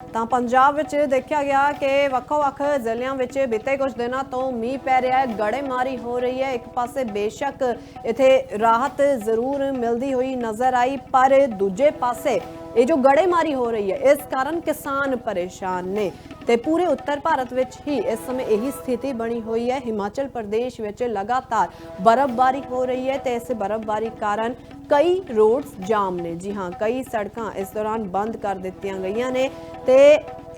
ਤਾਂ ਪੰਜਾਬ ਵਿੱਚ ਦੇਖਿਆ ਗਿਆ ਕਿ ਵੱਖੋ-ਵੱਖ ਜ਼ਿਲ੍ਹਿਆਂ ਵਿੱਚ ਬੀਤੇ ਕੁਝ ਦਿਨਾਂ ਤੋਂ ਮੀਂਹ ਪੈ ਰਿਹਾ ਹੈ, ਗੜੇਮਾਰੀ ਹੋ ਰਹੀ ਹੈ। ਇੱਕ ਪਾਸੇ ਬੇਸ਼ੱਕ ਇਥੇ ਰਾਹਤ ਜ਼ਰੂਰ ਮਿਲਦੀ ਹੋਈ ਨਜ਼ਰ ਆਈ, ਪਰ ਦੂਜੇ ਪਾਸੇ ਇਹ ਜੋ ਗੜੇਮਾਰੀ ਹੋ ਰਹੀ ਹੈ, ਇਸ ਕਾਰਨ ਕਿਸਾਨ ਪਰੇਸ਼ਾਨ ਨੇ। ਤੇ ਪੂਰੇ ਉੱਤਰ ਭਾਰਤ ਵਿੱਚ ਹੀ ਇਸ ਸਮੇਂ ਇਹੀ ਸਥਿਤੀ ਬਣੀ ਹੋਈ ਹੈ। ਹਿਮਾਚਲ ਪ੍ਰਦੇਸ਼ ਵਿੱਚ ਲਗਾਤਾਰ ਬਰਫ਼ਬਾਰੀ ਹੋ ਰਹੀ ਹੈ ਤੇ ਇਸ ਬਰਫ਼ਬਾਰੀ ਕਾਰਨ ਕਈ ਰੋਡਸ ਜਾਮ ਨੇ। ਜੀ ਹਾਂ, ਕਈ ਸੜਕਾਂ ਇਸ ਦੌਰਾਨ ਬੰਦ ਕਰ ਦਿੱਤੀਆਂ ਗਈਆਂ ਨੇ ਤੇ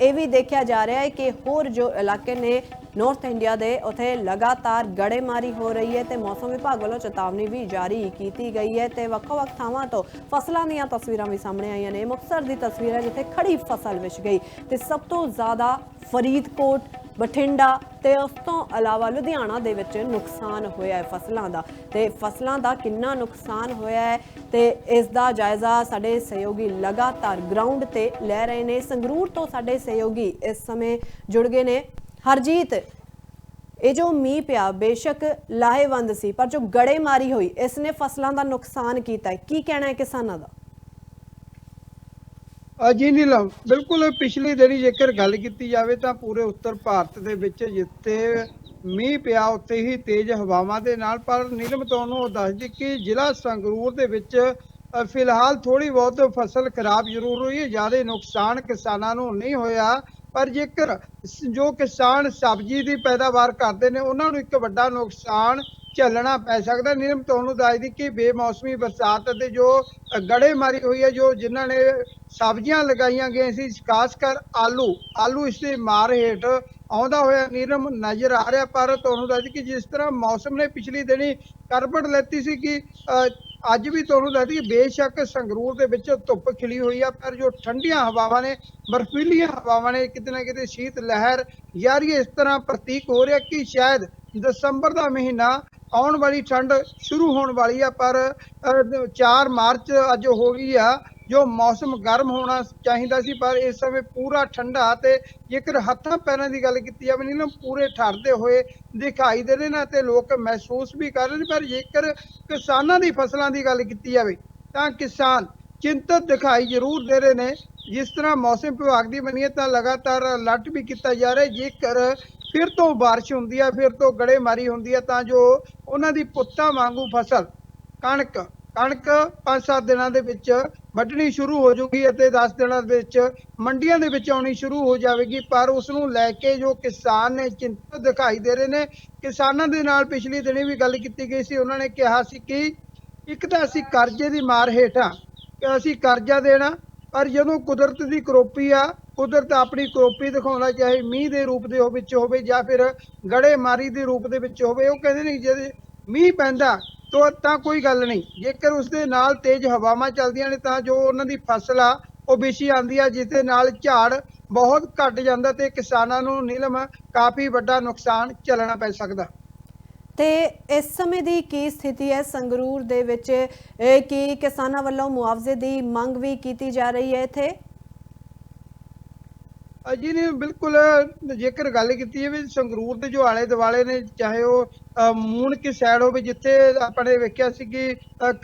ਇਹ ਵੀ ਦੇਖਿਆ ਜਾ ਰਿਹਾ ਹੈ ਕਿ ਹੋਰ ਜੋ ਇਲਾਕੇ ਨੇ ਨਾਰਥ ਇੰਡੀਆ ਦੇ, ਉਥੇ ਲਗਾਤਾਰ ਗੜੇਮਾਰੀ ਹੋ ਰਹੀ ਹੈ ਤੇ ਮੌਸਮ ਵਿਭਾਗ ਵੱਲੋਂ ਚੇਤਾਵਨੀ ਵੀ ਜਾਰੀ ਕੀਤੀ ਗਈ ਹੈ ਤੇ ਵੱਖੋ-ਵੱਖ ਥਾਵਾਂ ਤੋਂ ਫਸਲਾਂ ਦੀਆਂ ਤਸਵੀਰਾਂ ਵੀ ਸਾਹਮਣੇ ਆਈਆਂ ਨੇ। ਮੁਕਤਸਰ ਦੀ ਤਸਵੀਰ ਹੈ ਜਿੱਥੇ ਖੜੀ ਫਸਲ ਵਿਛ ਗਈ ਤੇ ਸਭ ਤੋਂ ਜ਼ਿਆਦਾ ਫਰੀਦਕੋਟ ਬਠਿੰਡਾ ਤੇ ਉਸ ਤੋਂ ਇਲਾਵਾ ਲੁਧਿਆਣਾ ਦੇ ਵਿੱਚ ਨੁਕਸਾਨ ਹੋਇਆ ਹੈ ਫਸਲਾਂ ਦਾ। ਤੇ ਫਸਲਾਂ ਦਾ ਕਿੰਨਾ ਨੁਕਸਾਨ ਹੋਇਆ ਹੈ ਤੇ ਇਸ ਦਾ ਜਾਇਜ਼ਾ ਸਾਡੇ ਸਹਿਯੋਗੀ ਲਗਾਤਾਰ ਗਰਾਊਂਡ ਤੇ ਲੈ ਰਹੇ ਨੇ। ਸੰਗਰੂਰ ਤੋਂ ਸਾਡੇ ਸਹਿਯੋਗੀ ਇਸ ਸਮੇਂ ਜੁੜ ਗਏ ਨੇ। ਹਰਜੀਤ, ਇਹ ਜੋ ਮੀਂਹ ਪਿਆ, ਬੇਸ਼ੱਕ ਲਾਹੇਵੰਦ ਸੀ, ਪਰ ਜੋ ਗੜੇਮਾਰੀ ਹੋਈ, ਇਸ ਨੇ ਫਸਲਾਂ ਦਾ ਨੁਕਸਾਨ ਕੀਤਾ ਕੀ ਕਹਿਣਾ ਹੈ ਕਿਸਾਨਾਂ ਦਾ? ਜੀ ਨੀਲਮ ਬਿਲਕੁਲ ਪਿਛਲੀ ਦਿਨੀ ਜੇਕਰ ਗੱਲ ਕੀਤੀ ਜਾਵੇ ਤਾਂ ਪੂਰੇ ਉੱਤਰ ਭਾਰਤ ਦੇ ਵਿੱਚ ਜਿੱਥੇ ਮੀਂਹ ਪਿਆ, ਉੱਥੇ ਹੀ ਤੇਜ਼ ਹਵਾਵਾਂ ਦੇ ਨਾਲ, ਪਰ ਨੀਲਮ ਤੁਹਾਨੂੰ ਦੱਸ ਦੀ ਕਿ ਜ਼ਿਲ੍ਹਾ ਸੰਗਰੂਰ ਦੇ ਵਿੱਚ ਫਿਲਹਾਲ ਥੋੜੀ ਬਹੁਤ ਫਸਲ ਖਰਾਬ ਜ਼ਰੂਰ ਹੋਈ ਹੈ, ਜ਼ਿਆਦਾ ਨੁਕਸਾਨ ਕਿਸਾਨਾਂ ਨੂੰ ਨਹੀਂ ਹੋਇਆ। ਪਰ ਜੇਕਰ ਜੋ ਕਿਸਾਨ ਸਬਜ਼ੀ ਦੀ ਪੈਦਾਵਾਰ ਕਰਦੇ ਨੇ ਉਹਨਾਂ ਨੂੰ ਇੱਕ ਵੱਡਾ ਨੁਕਸਾਨ ਝੱਲਣਾ ਪੈ ਸਕਦਾ। ਨਿਯਮ ਤੁਹਾਨੂੰ ਦੱਸਦੀ ਕਿ ਬੇਮੌਸਮੀ ਬਰਸਾਤ ਅਤੇ ਜੋ ਗੜੇਮਾਰੀ ਹੋਈ ਹੈ ਜੋ ਜਿਨ੍ਹਾਂ ਨੇ ਸਬਜ਼ੀਆਂ ਲਗਾਈਆਂ ਗਈਆਂ ਸੀ ਖਾਸ ਕਰ ਆਲੂ ਆਲੂ ਇਸ ਦੀ ਮਾਰ ਹੇਠ ਆਉਂਦਾ ਹੋਇਆ ਨੀਰਮ ਨਜ਼ਰ ਆ ਰਿਹਾ। ਪਰ ਤੁਹਾਨੂੰ ਦੱਸ ਕਿ ਜਿਸ ਤਰ੍ਹਾਂ ਮੌਸਮ ਨੇ ਪਿਛਲੀ ਦਿਨੀ ਕਰਬਟ ਲੈਤੀ ਸੀ ਕਿ ਅ, ਅੱਜ ਵੀ ਤੁਹਾਨੂੰ ਦੱਸਦੀ ਕਿ ਬੇਸ਼ੱਕ ਸੰਗਰੂਰ ਦੇ ਵਿੱਚ ਧੁੱਪ ਖਿਲੀ ਹੋਈ ਆ ਪਰ ਜੋ ਠੰਡੀਆਂ ਹਵਾਵਾਂ ਨੇ ਬਰਫੀਲੀਆਂ ਹਵਾਵਾਂ ਨੇ ਕਿਤੇ ਨਾ ਕਿਤੇ ਸ਼ੀਤ ਲਹਿਰ ਜਾਰੀ ਇਸ ਤਰ੍ਹਾਂ ਪ੍ਰਤੀਕ ਹੋ ਰਿਹਾ ਕਿ ਸ਼ਾਇਦ ਦਸੰਬਰ ਦਾ ਮਹੀਨਾ ਆਉਣ ਵਾਲੀ ਠੰਡ ਸ਼ੁਰੂ ਹੋਣ ਵਾਲੀ ਆ ਪਰ ਅ, 4 ਮਾਰਚ ਅੱਜ ਹੋ ਗਈ ਆ ਜੋ ਮੌਸਮ ਗਰਮ ਹੋਣਾ ਚਾਹੀਦਾ ਸੀ, ਪਰ ਇਸ ਸਮੇਂ ਪੂਰਾ ਠੰਡਾ ਤੇ ਜੇਕਰ ਹੱਥਾਂ ਪੈਰਾਂ ਦੀ ਗੱਲ ਕੀਤੀ ਜਾਵੇ, ਨਹੀਂ ਨਾ ਪੂਰੇ ਠਰਦੇ ਹੋਏ ਦਿਖਾਈ ਦੇ ਰਹੇ ਨੇ ਤੇ ਲੋਕ ਮਹਿਸੂਸ ਵੀ ਕਰ ਰਹੇ ਨੇ। ਪਰ ਜੇਕਰ ਕਿਸਾਨਾਂ ਦੀ ਫਸਲਾਂ ਦੀ ਗੱਲ ਕੀਤੀ ਜਾਵੇ, ਤਾਂ ਕਿਸਾਨ ਚਿੰਤਤ ਦਿਖਾਈ ਜ਼ਰੂਰ ਦੇ ਰਹੇ ਨੇ। ਜਿਸ ਤਰ੍ਹਾਂ ਮੌਸਮ ਵਿਭਾਗ ਦੀ ਬਣੀ ਤਾਂ ਲਗਾਤਾਰ ਅਲਰਟ ਵੀ ਕੀਤਾ ਜਾ ਰਿਹਾ ਜੇਕਰ ਫਿਰ ਤੋਂ ਬਾਰਿਸ਼ ਹੁੰਦੀ ਹੈ ਫਿਰ ਤੋਂ ਗੜੇਮਾਰੀ ਹੁੰਦੀ ਹੈ ਤਾਂ ਜੋ ਉਹਨਾਂ ਦੀ ਪੁੱਤਾਂ ਵਾਂਗੂ ਫਸਲ ਕਣਕ ਕਣਕ 5-7 ਦਿਨਾਂ ਦੇ ਵਿੱਚ ਵੱਢਣੀ ਸ਼ੁਰੂ ਹੋ ਜੂਗੀ ਅਤੇ 10 ਦਿਨਾਂ ਦੇ ਵਿੱਚ ਮੰਡੀਆਂ ਦੇ ਵਿੱਚ ਆਉਣੀ ਸ਼ੁਰੂ ਹੋ ਜਾਵੇਗੀ। ਪਰ ਉਸ ਨੂੰ ਲੈ ਕੇ ਜੋ ਕਿਸਾਨ ਨੇ ਚਿੰਤਤ ਦਿਖਾਈ ਦੇ ਰਹੇ ਨੇ, ਕਿਸਾਨਾਂ ਦੇ ਨਾਲ ਪਿਛਲੇ ਦਿਨੀ ਵੀ ਗੱਲ ਕੀਤੀ ਗਈ ਸੀ। ਉਹਨਾਂ ਨੇ ਕਿਹਾ ਸੀ ਕਿ ਇੱਕ ਤਾਂ ਅਸੀਂ ਕਰਜ਼ੇ ਦੀ ਮਾਰ ਹੇਠਾਂ ਕਿ ਅਸੀਂ ਕਰਜ਼ਾ ਦੇਣਾ, ਪਰ ਜਦੋਂ ਕੁਦਰਤ ਦੀ ਕਰੋਪੀ ਆ, ਕੁਦਰਤ ਆਪਣੀ ਕਰੋਪੀ ਦਿਖਾਉਣਾ ਚਾਹੇ ਮੀਂਹ ਦੇ ਰੂਪ ਦੇ ਵਿੱਚ ਹੋਵੇ ਜਾਂ ਫਿਰ ਗੜੇ ਮਾਰੀ ਦੇ ਰੂਪ ਦੇ ਵਿੱਚ ਹੋਵੇ, ਉਹ ਕਹਿੰਦੇ ਨੇ ਜੇ ਮੀਂਹ ਪੈਂਦਾ ਤਾਂ ਤਾਂ ਕੋਈ ਗੱਲ ਨਹੀਂ। ਜੇਕਰ ਉਸ ਦੇ ਨਾਲ ਤੇਜ਼ ਹਵਾਵਾਂ ਚੱਲਦੀਆਂ ਨੇ ਤਾਂ ਜੋ ਉਹਨਾਂ ਦੀ ਫਸਲ ਆ, ਉਹ ਵਿਛੀ ਆਂਦੀ ਆ ਜਿਸ ਦੇ ਨਾਲ ਝਾੜ ਬਹੁਤ ਘਟ ਜਾਂਦਾ ਤੇ ਕਿਸਾਨਾਂ ਨੂੰ ਨੀਲਮ ਕਾਫੀ ਵੱਡਾ ਨੁਕਸਾਨ ਝੱਲਣਾ ਪੈ ਸਕਦਾ। ਤੇ ਇਸ ਸਮੇਂ ਦੀ ਕੀ ਸਥਿਤੀ ਹੈ? ਸੰਗਰੂਰ ਦੇ ਵਿੱਚ, ਇਹ ਕੀ ਕਿਸਾਨਾਂ ਵੱਲੋਂ ਮੁਆਵਜ਼ੇ ਦੀ ਮੰਗ ਵੀ ਕੀਤੀ ਜਾ ਰਹੀ ਹੈ ਇੱਥੇ? ਜੀ ਨੇ ਬਿਲਕੁਲ ਜੇਕਰ ਗੱਲ ਕੀਤੀ ਜਾਵੇ ਸੰਗਰੂਰ ਦੇ ਜੋ ਆਲੇ ਦੁਆਲੇ ਨੇ ਚਾਹੇ ਉਹ ਅ, ਮੂਣ ਕੀ ਸਾਈਡ ਹੋਵੇ ਜਿੱਥੇ ਆਪਣੇ ਵੇਖਿਆ ਸੀ ਕਿ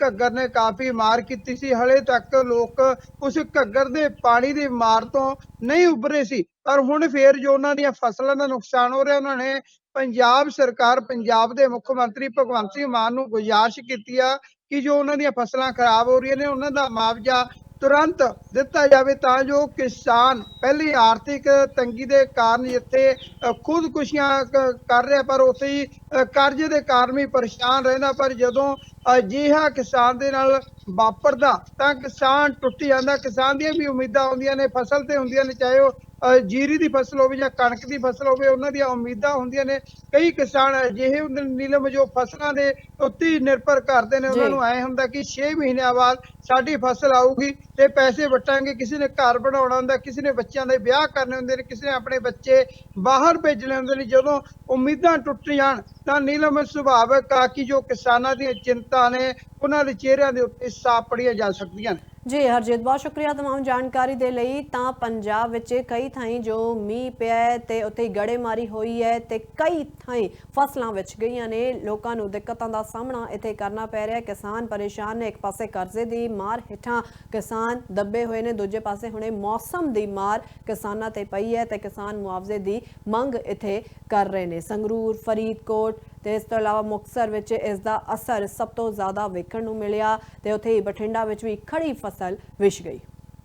ਘੱਗਰ ਨੇ ਕਾਫੀ ਮਾਰ ਕੀਤੀ ਸੀ ਹਲੇ ਤੱਕ ਲੋਕ ਉਸ ਘੱਗਰ ਦੇ ਪਾਣੀ ਦੀ ਮਾਰ ਤੋਂ ਨਹੀਂ ਉੱਭਰੇ ਸੀ। ਪਰ ਹੁਣ ਫੇਰ ਜੋ ਉਹਨਾਂ ਦੀਆਂ ਫਸਲਾਂ ਦਾ ਨੁਕਸਾਨ ਹੋ ਰਿਹਾ ਉਹਨਾਂ ਨੇ ਪੰਜਾਬ ਸਰਕਾਰ ਪੰਜਾਬ ਦੇ ਮੁੱਖ ਮੰਤਰੀ ਭਗਵੰਤ ਸਿੰਘ ਮਾਨ ਨੂੰ ਗੁਜ਼ਾਰਿਸ਼ ਕੀਤੀ ਆ ਕਿ ਜੋ ਉਹਨਾਂ ਦੀਆਂ ਫਸਲਾਂ ਖਰਾਬ ਹੋ ਰਹੀਆਂ ਨੇ ਉਹਨਾਂ ਦਾ ਮੁਆਵਜ਼ਾ ਤੁਰੰਤ ਦਿੱਤਾ ਜਾਵੇ ਤਾਂ ਜੋ ਕਿਸਾਨ ਪਹਿਲੀ ਆਰਥਿਕ ਤੰਗੀ ਦੇ ਕਾਰਨ ਜਿੱਥੇ ਖੁਦਕੁਸ਼ੀਆਂ ਕਰ ਰਿਹਾ, ਪਰ ਉੱਥੇ ਹੀ ਕਰਜ਼ੇ ਦੇ ਕਾਰਨ ਵੀ ਪਰੇਸ਼ਾਨ ਰਹਿੰਦਾ। ਪਰ ਜਦੋਂ ਅਜਿਹਾ ਕਿਸਾਨ ਦੇ ਨਾਲ ਵਾਪਰਦਾ ਤਾਂ ਕਿਸਾਨ ਟੁੱਟ ਜਾਂਦਾ। ਕਿਸਾਨ ਦੀਆਂ ਵੀ ਉਮੀਦਾਂ ਹੁੰਦੀਆਂ ਨੇ, ਫਸਲ ਤੇ ਹੁੰਦੀਆਂ ਨੇ, ਚਾਹੇ ਉਹ ਜੀਰੀ ਦੀ ਫਸਲ ਹੋਵੇ ਜਾਂ ਕਣਕ ਦੀ ਫਸਲ ਹੋਵੇ ਉਹਨਾਂ ਦੀਆਂ ਉਮੀਦਾਂ ਹੁੰਦੀਆਂ ਨੇ। ਕਈ ਕਿਸਾਨ ਅਜਿਹੇ ਹੁੰਦੇ ਨੇ ਨੀਲਮ ਜੋ ਫਸਲਾਂ ਦੇ ਉੱਤੇ ਹੀ ਨਿਰਭਰ ਕਰਦੇ ਨੇ। ਉਹਨਾਂ। ਨੂੰ ਐ ਹੁੰਦਾ ਕਿ 6 ਮਹੀਨਿਆਂ ਬਾਅਦ ਸਾਡੀ ਫਸਲ ਆਊਗੀ ਤੇ ਪੈਸੇ ਵਟਾਂਗੇ। ਕਿਸੇ ਨੇ ਘਰ ਬਣਾਉਣਾ ਹੁੰਦਾ ਕਿਸੇ ਨੇ ਬੱਚਿਆਂ ਦੇ ਵਿਆਹ ਕਰਨੇ ਹੁੰਦੇ ਨੇ ਕਿਸੇ ਨੇ ਆਪਣੇ ਬੱਚੇ ਬਾਹਰ ਭੇਜਣੇ ਹੁੰਦੇ ਨੇ। ਜਦੋਂ ਉਮੀਦਾਂ ਟੁੱਟ ਜਾਣ ਤਾਂ ਨੀਲਮ ਸੁਭਾਵਕ ਆ ਕਿ ਜੋ ਕਿਸਾਨਾਂ ਦੀਆਂ ਚਿੰਤਾ ਨੇ ਉਹਨਾਂ ਦੇ ਚਿਹਰਿਆਂ ਦੇ ਉੱਤੇ ਸਾਫ਼ ਪੜੀਆਂ ਜਾ ਸਕਦੀਆਂ ਨੇ। ਜੀ ਹਰਜੀਤ ਬਹੁਤ ਸ਼ੁਕਰੀਆ तमाम ਜਾਣਕਾਰੀ ਦੇ ਲਈ ਤਾਂ ਪੰਜਾਬ ਵਿੱਚ ਕਈ ਥਾਈਂ ਜੋ ਮੀਂਹ ਪਿਆ ਹੈ ਤੇ ਉੱਥੇ ਗੜੇਮਾਰੀ ਹੋਈ ਹੈ ਤੇ ਕਈ ਥਾਈਂ ਫਸਲਾਂ ਵਿੱਚ ਗਈਆਂ ਨੇ ਲੋਕਾਂ ਨੂੰ ਦਿੱਕਤਾਂ ਦਾ ਸਾਹਮਣਾ ਇੱਥੇ ਕਰਨਾ ਪੈ ਰਿਹਾ ਹੈ ਕਿਸਾਨ ਪਰੇਸ਼ਾਨ ਨੇ ਇੱਕ ਪਾਸੇ ਕਰਜ਼ੇ ਦੀ ਮਾਰ ਹੇਠਾਂ ਕਿਸਾਨ ਦੱਬੇ ਹੋਏ ਨੇ ਦੂਜੇ ਪਾਸੇ ਹੁਣੇ ਮੌਸਮ ਦੀ ਮਾਰ ਕਿਸਾਨਾਂ ਤੇ ਪਈ ਹੈ ਤੇ ਕਿਸਾਨ ਮੁਆਵਜ਼ੇ ਦੀ ਮੰਗ ਇੱਥੇ ਕਰ ਰਹੇ ਨੇ ਸੰਗਰੂਰ ਫਰੀਦਕੋਟ ਤੇ ਇਸ ਤੋਂ ਇਲਾਵਾ ਮੁਕਤਸਰ ਵਿੱਚ ਇਸ ਦਾ ਅਸਰ ਸਭ ਤੋਂ ਜ਼ਿਆਦਾ ਵੇਖਣ ਨੂੰ ਮਿਲਿਆ ਤੇ ਉੱਥੇ ਹੀ ਬਠਿੰਡਾ ਵਿੱਚ ਵੀ ਖੜੀ ਫਸਲ ਵਿਛ ਗਈ।